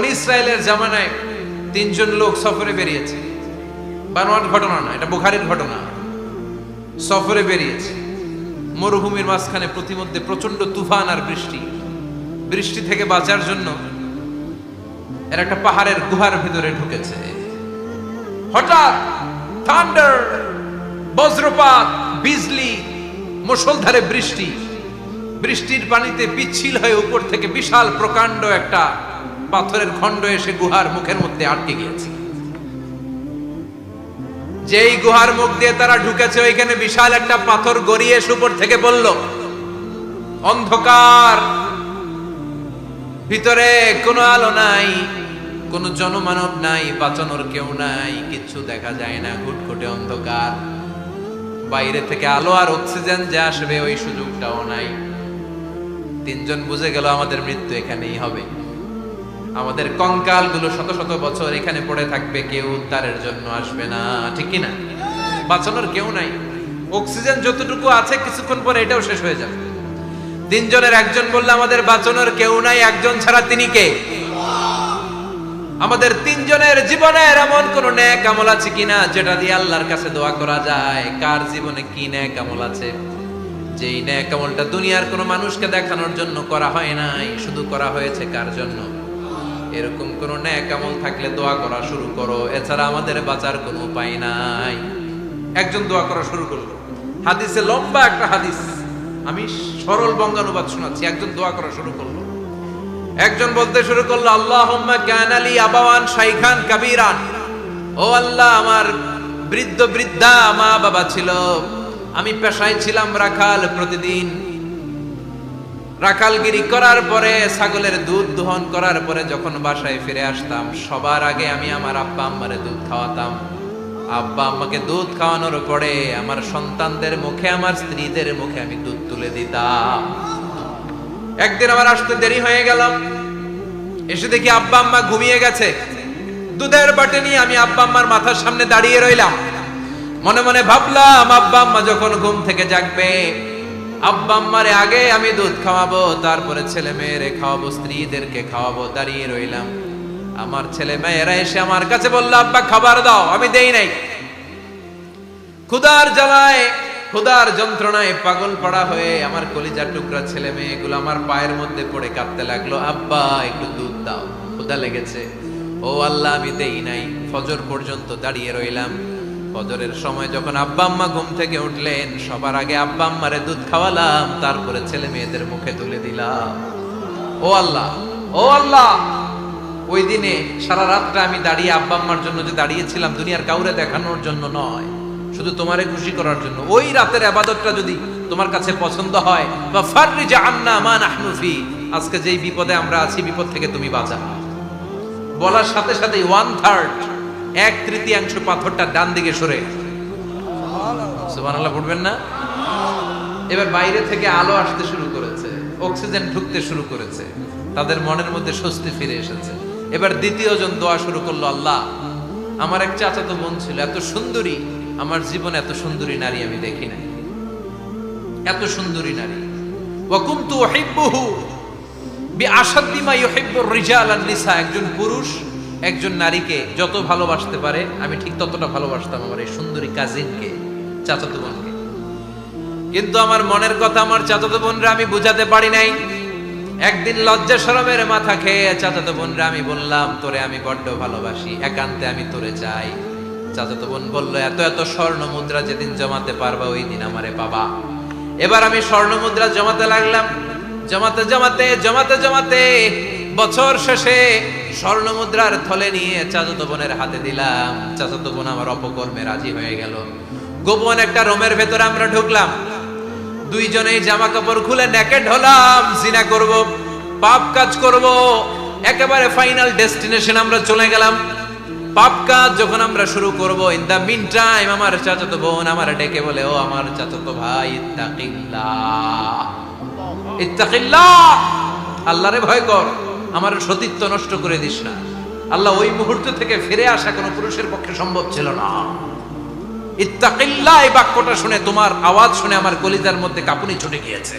বনি ইসরায়েলের জামানায় তিনজন লোক সফরে বেরিয়েছে। বানোয়ার ঘটনা না, এটা বুখারের ঘটনা। সফরে বেরিয়েছে। মরুভূমির মাঝখানে প্রতিমধ্যে প্রচণ্ড তুফান আর বৃষ্টি। বৃষ্টি থেকে বাঁচার জন্য এর একটা পাহাড়ের গুহার ভিতরে ঢুকেছে। হঠাৎ থান্ডার, বজ্রপাত, বিজলি, মুষলধারে বৃষ্টি। বৃষ্টির পানিতে পিচ্ছিল হয়ে উপর থেকে বিশাল প্রকাণ্ড একটা পাথরের খণ্ড এসে গুহার মুখের মধ্যে আটকে গিয়েছে। যেই গুহার মুখ দিয়ে তারা ঢুকেছে, ওইখানে বিশাল একটা পাথর গড়িয়ে এসে উপর থেকে বলল, অন্ধকার, ভিতরে কোনো আলো নাই, কোনো জনমানব নাই, বাঁচানোর কেউ নাই, কিচ্ছু দেখা যায় না, ঘুটঘুটে অন্ধকার। বাইরে থেকে আলো আর অক্সিজেন যে আসবে, ওই সুযোগটাও নাই। তিনজন বুঝে গেল আমাদের মৃত্যু এখানেই হবে। আমাদের কঙ্কালগুলো শত শত বছর এখানে পড়ে থাকবে, কেউ উদ্ধারের জন্য আসবে না, ঠিক কি না বাঁচানোর কেউ নাই। অক্সিজেন যতটুকু আছে, কিছুক্ষণ পরে এটাও শেষ হয়ে যাবে। তিনজনের একজন বললে, আমাদের বাঁচানোর কেউ নাই, একজন ছাড়া তিনি কে? আমাদের তিনজনের জীবনের এমন কোন ন্যাক আমল আছে কিনা, যেটা দিয়ে আল্লাহর কাছে দোয়া করা যায়? কার জীবনে কি ন্যাক আমল আছে? যেই ন্যাক আমলটা দুনিয়ার কোনো মানুষকে দেখানোর জন্য করা হয় নাই, শুধু করা হয়েছে কার জন্য? এরকম কোন ন্যাক আমল থাকলে দোয়া করা শুরু করো। এছাড়া আমাদের বাঁচার কোনো উপায় নাই। একজন দোয়া করা শুরু করল। হাদিসে লম্বা একটা হাদিস। আমি সরল বঙ্গানুবাদ শোনাচ্ছি। একজন দোয়া করা শুরু করল। একজন বলতে শুরু করল, আল্লাহুম্মা কান আলী আবাওয়ান শাইখান কাবীরান। ও আল্লাহ, আমার বৃদ্ধ বৃদ্ধা মা বাবা ছিল। আমি পেশায় ছিলাম রাখাল প্রতিদিন। রাখালগিরি করার পরে, ছাগলের দুধ দোহন করার পরে যখন বাসায় ফিরে আসতাম, সবার আগে আমি আমার আব্বা আম্মারে দুধ খাওয়াতাম। আব্বা আম্মাকে দুধ খাওয়ানোর পরে আমার সন্তানদের মুখে, আমার স্ত্রীদের মুখে আমি দুধ তুলে দিতাম। একদিন আমার আসতে দেরি হয়ে গেল। এসে দেখি আব্বা আম্মা ঘুমিয়ে গেছে। দুধের বাটি নিয়ে আমি আব্বা আম্মার মাথার সামনে দাঁড়িয়ে রইলাম। মনে মনে ভাবলাম, আব্বা আম্মা যখন ঘুম থেকে জাগবে আব্বা আগে আমি দুধ খাওয়াবো, তারপরে ছেলে মেয়েরে খাওয়াবো, স্ত্রীদেরকে খাওয়াবো, দাঁড়িয়ে রইলাম। আমার ছেলে মেয়েরা এসে আমার কাছে বলল, আব্বা, খাবার দাও, আমি দেই নাই। ক্ষুদার জ্বালায় ক্ষুদার যন্ত্রণায় পাগল পড়া হয়ে আমার কলিজার টুকরা ছেলে মেয়েগুলো আমার পায়ের মধ্যে পড়ে কাঁদতে লাগল, আব্বা, একটু দুধ দাও। ক্ষুদা লেগেছে। ও আল্লাহ, আমি দেই নাই। ফজর পর্যন্ত দাঁড়িয়ে রইলাম। ফজরের সময় যখন আব্বা আম্মা ঘুম থেকে উঠলেন, সবার আগে আব্বা আম্মারে দুধ খাওয়ালাম, তারপরে ছেলে মেয়েদের মুখে তুলে দিলাম। ও আল্লাহ ও আল্লাহ! ওই দিনে সারা রাতটা আমি দাঁড়িয়ে আব্বা আম্মার জন্য যে দাঁড়িয়েছিলাম, দুনিয়ার কাউরে দেখানোর জন্য নয়, শুধু তোমারে খুশি করার জন্য। ওই রাতের আবাদতটা যদি তোমার কাছে পছন্দ হয়, বা ফাররিজা আন্না মা নাহনু ফি, আজকে যেই বিপদে আমরা আছি, বিপদ থেকে তুমি বাঁচা বলার সাথে সাথে ওয়ান থার্ড এক তৃতীয়াংশ পাথরটা ডান দিকে সরে। সুবহানাল্লাহ, পড়বেন না? এবার বাইরে থেকে আলো আসতে শুরু করেছে, অক্সিজেন ঢুকতে শুরু করেছে, তাদের মনের মধ্যে স্বস্তি ফিরে এসেছে। এবার দ্বিতীয় জন দোয়া শুরু করল, আল্লাহ, আমার এক চাচাতো বোন ছিল, এত সুন্দরী, আমার জীবনে এত সুন্দরী নারী আমি দেখি নাই। এত সুন্দরী নারী। ওয়াকুমতু উহিব্বুহু বিআশাদ্দি মা ইউহিব্বুর রিজাল আন নিসা, একজন পুরুষ একজন নারীকে যত ভালোবাসতে পারে, আমি ঠিক ততটা ভালোবাসতাম আমার এই সুন্দরী কাজিনকে চাচাতো বোনকে। কিন্তু আমার মনের কথা আমার চাচাতো বোনরা আমি বুঝাতে পারি নাই। একদিন লজ্জা শরমের মাথা খেয়ে চাচাতো বোনরা আমি বললাম, তোরে আমি বড্ড ভালোবাসি, একান্তে আমি তোরে চাই। চাচাতো বোন বলল, এত এত স্বর্ণ মুদ্রা যেদিন জমাতে পারবা, ওই দিন আমারে বাবা এবার আমি স্বর্ণ মুদ্রা জমাতে লাগলাম। জমাতে জমাতে জমাতে জমাতে, বছর শেষে স্বর্ণ মুদ্রার থলে নিয়ে চাচাতো বোনের হাতে দিলাম। চাচাতো বোন আমার অপকর্মে রাজি হয়ে গেল। গোপন একটা রোমের ভেতরে আমরা ঢুকলাম। দুইজনেই জামা কাপড় খুলে নেকেড হলাম। জিনা করব, পাপ কাজ করব। একেবারে ফাইনাল ডেস্টিনেশন আমরা চলে গেলাম। পাপ কাজ যখন আমরা শুরু করব ইন দা মিন টাইম আমার চাচাতো বোন আমার ডেকে বলে, ও আমার চাচাতো ভাই, ইত্তাকিল্লাহ। ইত্তাকিল্লাহ! আল্লাহরে ভয় কর। আমার সতীত্ব নষ্ট করে দিস না। আল্লাহ ওই মুহূর্ত থেকে ফিরে আসা কোনো পুরুষের পক্ষে সম্ভব ছিল না। ইত্তাকিল্লাহ, এই বাক্যটা শুনে তোমার আওয়াজ শুনে আমার কলিজার মধ্যে কাঁপুনি ছুটে গিয়েছে।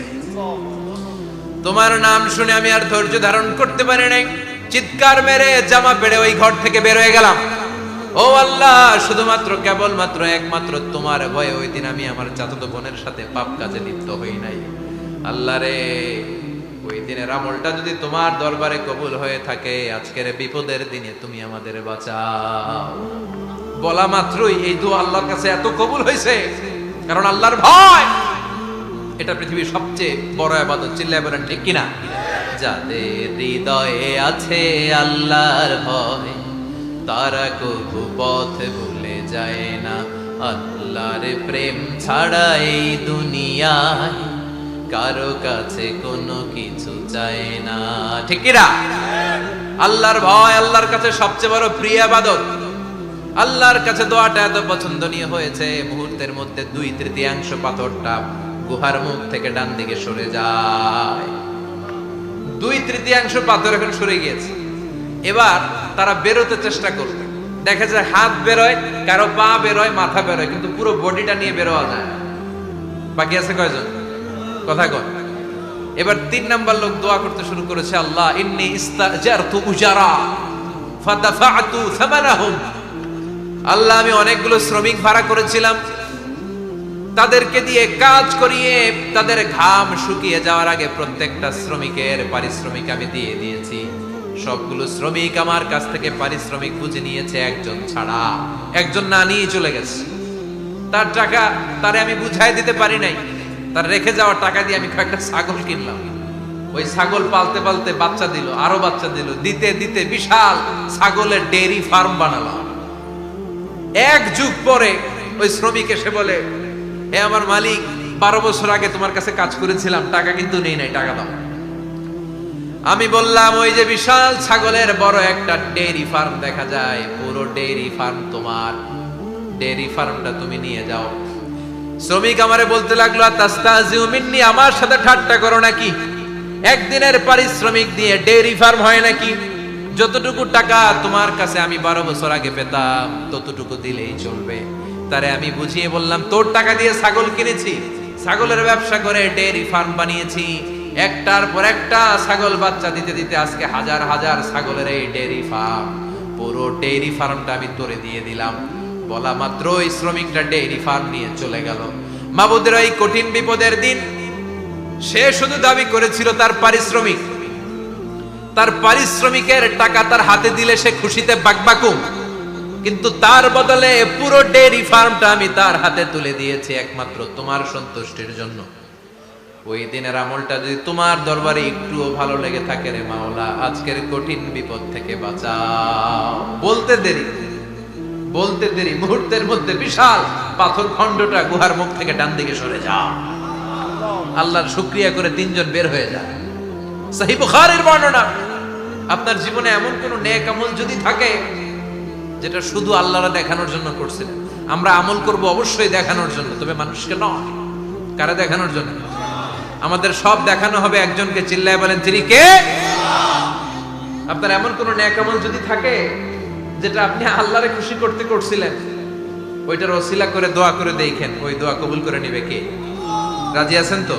তোমার নাম শুনে আমি আর ধৈর্য ধারণ করতে পারি নাই। চিৎকার মেরে জামা পেড়ে ওই ঘর থেকে বের হয়ে গেলাম। ও আল্লাহ, শুধুমাত্র কেবলমাত্র একমাত্র তোমার ভয়ে ওই দিন আমি আমার চাচাতো বোনের সাথে পাপ কাজে লিপ্ত হই নাই। আল্লাহ রে ওই দিনের আমলটা যদি তোমার দরবারে কবুল হয়ে থাকে, আজকের বিপদের দিনে তুমি আমাদের বাঁচাও। বলা মাত্রই এই দু আল্লাহর কাছে এত কবুল হয়েছে, কারণ আল্লাহর ভয়। এটা পৃথিবীর সবচেয়ে বড় আবাদত, চিল্লায় বলেন, ঠিক কিনা? যাদের হৃদয়ে আছে আল্লাহর ভয়, তারা কবু পথ ভুলে যায় না। আল্লাহর প্রেম ছাড়া এই দুনিয়ায় কারও কাছে কোনো কিছু চায় না। ঠিক কিনা? আল্লাহর ভয়, আল্লাহর কাছে সবচেয়ে বড় প্রিয় আবাদত। আল্লাহর কাছে দোয়াটা এত পছন্দনীয় হয়েছে, মুহূর্তের মধ্যে দুই তৃতীয়াংশ পাথরটা গুহার মুখ থেকে ডান দিকে সরে যায়। দুই তৃতীয়াংশ পাথর এখন সরে গিয়েছে। এবার তারা বেরোতে চেষ্টা করবে দেখা যায় হাত বেরোয়, কারও পা বেরোয়, মাথা বেরোয়, কিন্তু পুরো বডিটা নিয়ে বেরোয়া যায়। বাকি আছে কয়জন? কথা কন। এবার তিন নাম্বার লোক দোয়া করতে শুরু করেছে, আল্লাহ, ইন্নি ইস্তাজারতু উজারা, ফাদাফাতু সামানাহুম। আল্লাহ, আমি অনেকগুলো শ্রমিক ভাড়া করেছিলাম। তাদেরকে দিয়ে কাজ করিয়ে তাদের ঘাম শুকিয়ে যাওয়ার আগে প্রত্যেকটা শ্রমিকের পারিশ্রমিক আমি দিয়ে দিয়েছি। সবগুলো শ্রমিক আমার কাছ থেকে পারিশ্রমিক বুঝে নিয়েছে, একজন ছাড়া, একজন না নিয়ে চলে গেছে। তার টাকা তারে আমি বুঝাই দিতে পারি নাই। তার রেখে যাওয়া টাকা দিয়ে আমি কয়েকটা ছাগল কিনলাম। ওই ছাগল পালতে পালতে বাচ্চা দিল, আরও বাচ্চা দিল। দিতে দিতে বিশাল ছাগলের ডেয়ারি ফার্ম বানালাম। এক যুগ পরে ওই শ্রমিক এসে বলে, হে আমার মালিক, বারো বছর আগে তোমার কাছে কাজ করেছিলাম, টাকা কিন্তু নেই নাই, টাকা দাও। আমি বললাম, ওই যে বিশাল ছাগলের বড় একটা ডেয়ারি ফার্ম দেখা যায়, পুরো ডেয়ারি ফার্ম তোমার। ডেয়ারি ফার্মটা তুমি নিয়ে যাও। শ্রমিক আমারে বলতে লাগল তাস্তাজিউ মিন্নি, আমার সাথে ঠাট্টা করো নাকি? একদিনের পারিশ্রমিক দিয়ে ডেয়ারি ফার্ম হয় নাকি? যতটুকু টাকা তোমার কাছে আমি বারো বছর আগে পেতাম, ততটুকু দিলেই চলবে। তারে আমি বুঝিয়ে বললাম, তোর টাকা দিয়ে ছাগল কিনেছি, ছাগলের ব্যবসা করে ডেয়ারি ফার্ম বানিয়েছি। একটার পর একটা ছাগল বাচ্চা দিতে দিতে আজকে হাজার হাজার ছাগলের এই ডেয়ারি ফার্ম। পুরো ডেয়ারি ফার্মটা আমি তোরে দিয়ে দিলাম। বলা মাত্র ওই শ্রমিকটা ডেইরি ফার্ম নিয়ে চলে গেল। মাবুদের এই কঠিন বিপদের দিন, সে শুধু দাবি করেছিল তার পারিশ্রমিক। তার পারিশ্রমিকের টাকা তার হাতে দিলে সে খুশিতে বাকবাকুম। কিন্তু তার বদলে পুরো ডেয়ারি ফার্মটা আমি তার হাতে তুলে দিয়েছি একমাত্র তোমার সন্তুষ্টির জন্য। ওই দিনের আমলটা যদি তোমার দরবারে একটুও ভালো লেগে থাকে রে মাওলা, আজকের কঠিন বিপদ থেকে বাঁচাও। বলতে দেরি। বলতে দেরি, মুহূর্তের মধ্যে বিশাল পাথর খণ্ডটা গুহার মুখ থেকে ডান দিকে সরে যাও। আল্লাহর শুক্রিয়া করে তিনজন বের হয়ে যায় সহি বুখারীর বর্ণনা, আপনার জীবনে এমন কোন নেক আমল যদি থাকে, যেটা শুধু আল্লাহরা দেখানোর জন্য করছিলেন? আমরা আমল করব অবশ্যই দেখানোর জন্য, তবে মানুষকে নয়। কারা দেখানোর জন্য? আমাদের সব দেখানো হবে একজনকে, চিল্লায় বলেন, তিনি কে? আপনার এমন কোন নেক আমল যদি থাকে যেটা আপনি আল্লাহরে খুশি করতে করছিলেন, ওইটার ওসিলা করে দোয়া করে দেখেন, ওই দোয়া কবুল করে নিবে কে? রাজি আছেন তো?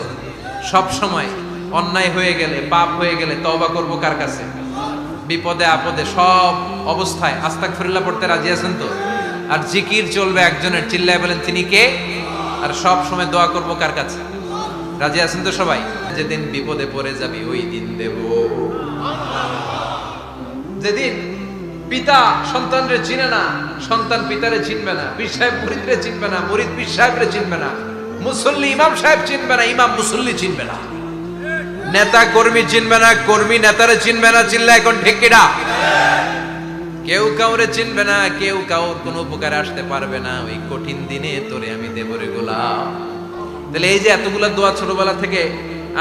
সব সময় অন্যায় হয়ে গেলে, পাপ হয়ে গেলে তবা করব কার কাছে? বিপদে আপদে সব অবস্থায় আস্তাক ফিরুল্লাহ পড়তে রাজি আছেন তো? আর জিকির চলবে একজনের, চিল্লায় বলেন, তিনি কে? আর সব সময় দোয়া করব কার কাছে? রাজি আছেন তো সবাই? যেদিন বিপদে পড়ে যাবি, ওই দিন দেব। যেদিন পিতা সন্তানরে চিনে না, সন্তান পিতারে চিনবে না, পীর সাহেব মুরিদরে চিনবে না মুরিদ পীর সাহেবরে চিনবে না, মুসল্লি ইমাম সাহেব চিনবে না, ইমাম মুসল্লি চিনবে না। নেতা কর্মী চিনবে না, কর্মী নেতারে চিনবে না চিল্লা এখন ঠিক কিনা? কেউ কাউরে চিনবে না, কেউ কাউর কোনো উপকারে আসতে পারবে না, ওই কঠিন দিনে তোরে আমি দেবরে গোলাম। তাহলে এই যে এতগুলো দোয়া ছোটবেলা থেকে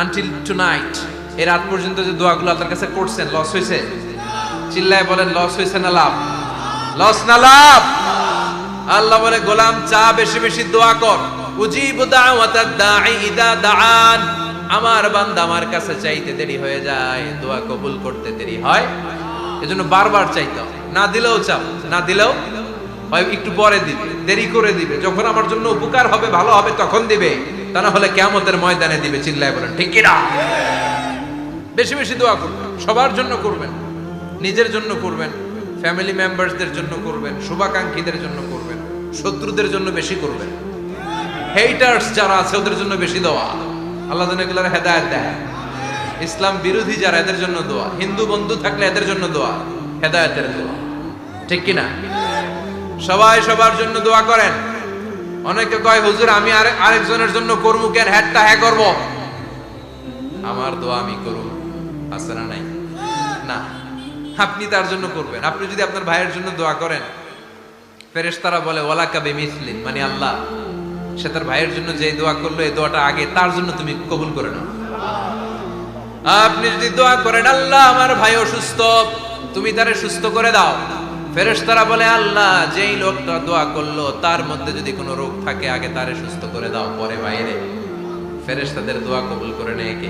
আনটিল টু নাইট এর রাত পর্যন্ত যে দোয়াগুলো আপনার কাছে করছেন লস হয়েছে? চিল্লায় বলেন লস হয়েছে না লাভ? লস না লাভ? আল্লাহ বলে, গোলাম, চা বেশি বেশি দোয়া কর। উজিবু দাওয়াতাদ দাঈ ইদা আমার বান্দা আমার কাছে চাইতে দেরি হয়ে যায়, দোয়া কবুল করতে দেরি হয়। এজন্য বারবার চাইতে হয় না দিলেও চাও, না দিলেও হয়, একটু পরে দিবে, দেরি করে দিবে। যখন আমার জন্য উপকার হবে, ভালো হবে, তখন দিবে। তা না হলে কেমতের ময়দানে দিবে, চিল্লায় বলেন, ঠিক বেশি বেশি দোয়া করবেন, সবার জন্য করবেন। নিজের জন্য করবেন ফ্যামিলি মেম্বারসদের জন্য করবেন, শুভাকাঙ্ক্ষীদের জন্য করবেন, শত্রুদের জন্য বেশি করবেন। হেইটার্স যারা আছে, ওদের জন্য বেশি দেওয়া আল্লাহ যেন হেদায়ত দেয়। ইসলাম বিরোধী যারা, এদের জন্য দোয়া। হিন্দু বন্ধু থাকলে এদের জন্য দোয়া, হেদায়তের দোয়া। ঠিক কিনা? সবাই সবার জন্য দোয়া করেন। অনেকে কয়, হুজুর, আমি আরে- আরেকজনের জন্য করব কেন? হ্যাটটা হ্যাঁ করব? আমার দোয়া আমি করব আছে না নাই? না। আপনি তার জন্য করবেন। আপনি যদি আপনার ভাইয়ের জন্য দোয়া করেন, ফেরেশতারা বলে ওয়ালা কাবে মিসলিন মানে আল্লাহ। সে তার ভাইয়ের জন্য যে দোয়া করল, এই দোয়াটা আগে তার জন্য তুমি কবুল করে নাও। আপনি যদি দোয়া করেন, আল্লাহ, আমার ভাই অসুস্থ, তুমি তারে সুস্থ করে দাও। ফেরেশতারা বলে, আল্লাহ, যেই লোকটা দোয়া করল, তার মধ্যে যদি কোনো রোগ থাকে, আগে তারে সুস্থ করে দাও, পরে বাইরে ফেরেশতাদের দোয়া কবুল করে নেয় কে?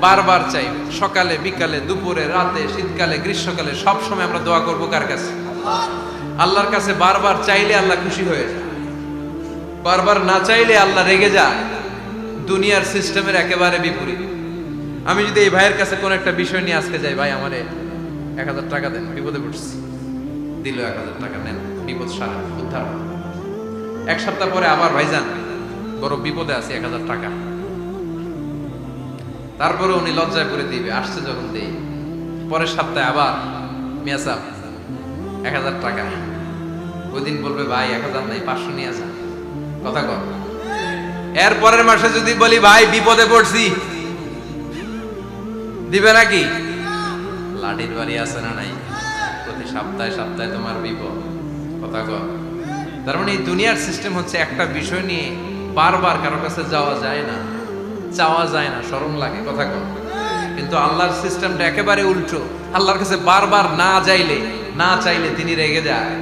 বারবার চাই, সকালে, বিকালে, দুপুরে, রাতে, শীতকালে, গ্রীষ্মকালে, সব সময় আমরা দোয়া করব কার কাছে? আল্লাহর কাছে বারবার চাইলে আল্লাহ খুশি হয়ে যায়। বারবার না চাইলে আল্লাহ রেগে যায়। দুনিয়ার সিস্টেমের একেবারে বিপরীত। আমি যদি এই ভাইয়ের কাছে কোন একটা বিষয় নিয়ে আজকে যাই, ভাই, আমারে এক হাজার টাকা দেন, বিপদে পড়ছি। দিল এক হাজার টাকা, নেন, বিপদ সারা, উদ্ধার এক সপ্তাহ পরে আবার ভাইজান, বড় বিপদে আছে, এক হাজার টাকা। তারপরে উনি লজ্জায় করে দিবে, আসছে যখন দেই। পরের সপ্তাহে আবার মিয়াসাব এক হাজার টাকা ওই দিন বলবে, ভাই, এক হাজার নাই, পাঁচশো নিয়ে আসা কথা কর এর পরের মাসে যদি বলি, ভাই, বিপদে পড়ছি। দিবে নাকি? লাঠির বাড়ি আছে না নাই? প্রতি সপ্তাহে সপ্তাহে তোমার বিপদ। কথা কর তার মানে এই দুনিয়ার সিস্টেম হচ্ছে একটা বিষয় নিয়ে বারবার কারও কাছে যাওয়া যায় না। চাওয়া যায় না, শরম লাগে, কথা কর কিন্তু আল্লাহর সিস্টেমটা একেবারে উল্টো। আল্লাহর কাছে বারবার না যাইলে, না চাইলে তিনি রেগে যায়।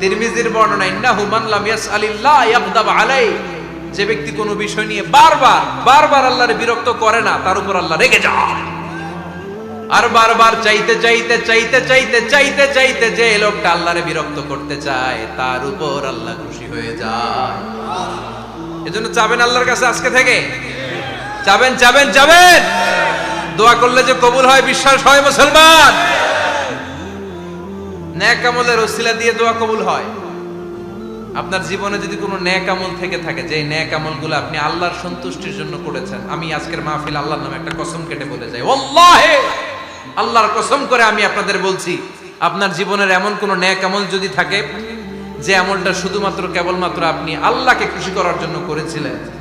তিরমিজির বর্ণনা ইন্নাহু মান লাম ইয়াসআলিল্লাহ যে ব্যক্তি কোনো বিষয় নিয়ে বারবার বারবার বিরক্ত করে না, তার উপর আল্লাহ রেগে যায়। আর বারবার চাইতে চাইতে চাইতে চাইতে চাইতে চাইতে যে লোকটা আল্লাহরে বিরক্ত করতে চায়, তার উপর আল্লাহ খুশি হয়ে যায়। এজন্য চাবেন আল্লাহর কাছে আজকে থেকে? চাবেন যাবেন যাবেন। দোয়া করলে যে কবুল হয়, বিশ্বাস হয় মুসলমান। ন্যাক আমলের ওসিলা দিয়ে দোয়া কবুল হয়। আপনার জীবনে যদি কোনো ন্যাক আমল থেকে থাকে যে ন্যাক আমলগুলো আপনি আল্লাহর সন্তুষ্টির জন্য করেছেন, আমি আজকের মাহফিল আল্লাহর নামে একটা কসম কেটে বলে যাই। ওয়াল্লাহে! আল্লাহর কসম করে আমি আপনাদের বলছি, আপনার জীবনের এমন কোনো ন্যাক আমল যদি থাকে, যে আমলটা শুধুমাত্র কেবলমাত্র আপনি আল্লাহকে খুশি করার জন্য করেছিলেন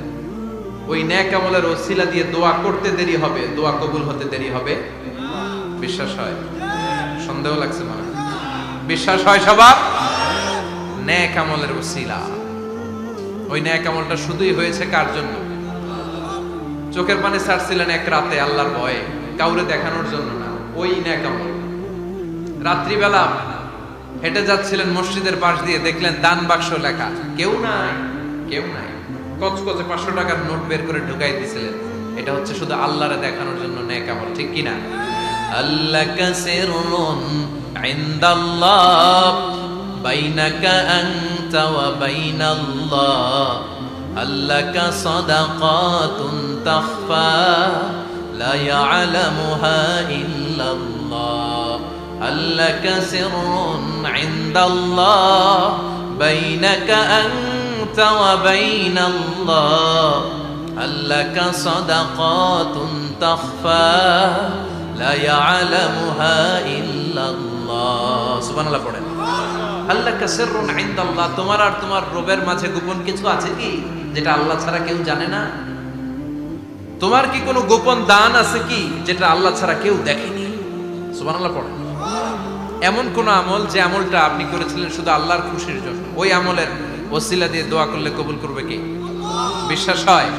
ওই ন্যাক আমলের ওসিলা দিয়ে দোয়া করতে দেরি হবে, দোয়া কবুল হতে দেরি হবে। বিশ্বাস হয়? সন্দেহ লাগছে মনে বিশ্বাস হয় সবার? ন্যাক আমলের ওসিলা। ওই ন্যাক আমলটা শুধুই হয়েছে কার জন্য? চোখের পানে ছাড়ছিলেন এক রাতে, আল্লাহর ভয়ে। কাউরে দেখানোর জন্য না, ওই ন্যাক আমল রাত্রিবেলা হেঁটে যাচ্ছিলেন মসজিদের পাশ দিয়ে, দেখলেন দান বাক্স লেখা। কেউ নাই কেউ নাই। কচকচে পাঁচশো টাকার নোট বের করে ঢুকাই দিছিলেন, এটা হচ্ছে শুধু আল্লাহরে দেখানোর জন্য ন্যাক আমল, ঠিক কিনা? আল্লাহ কাসিরুন ইনদাল্লাহ, বাইনাকা আনতা ওয়া বাইনাল্লাহ আল্লাকা সাদাকাতুন তাখফা, লা ইয়ালামুহা ইল্লাল্লাহ আল্লাকা সিররুন ইনদাল্লাহ, বাইনাকা আনতা ওয়া বাইনাল্লাহ, আল্লাকা সাদাকাতুন তাখফা, লা ইয়ালামুহা ইল্লাল্লাহ। সুবহানাল্লাহ পড়েন। আল্লাহ কাসিরুন ইনদাল্লাহ, তোমার আর তোমার রবের মাঝে গোপন কিছু আছে কি, যেটা আল্লাহ ছাড়া কেউ জানে না? তোমার কি কোনো গোপন দান আছে কি, যেটা আল্লাহ ছাড়া কেউ দেখেনি? সুবহানাল্লাহ পড়েন। এমন কোন আমল যে আমলটা আপনি করেছিলেন শুধু আল্লাহর খুশির জন্য, ওই আমলের ওসিলা দিয়ে দোয়া করলে কবুল করবে কি? বিশ্বাস হয়?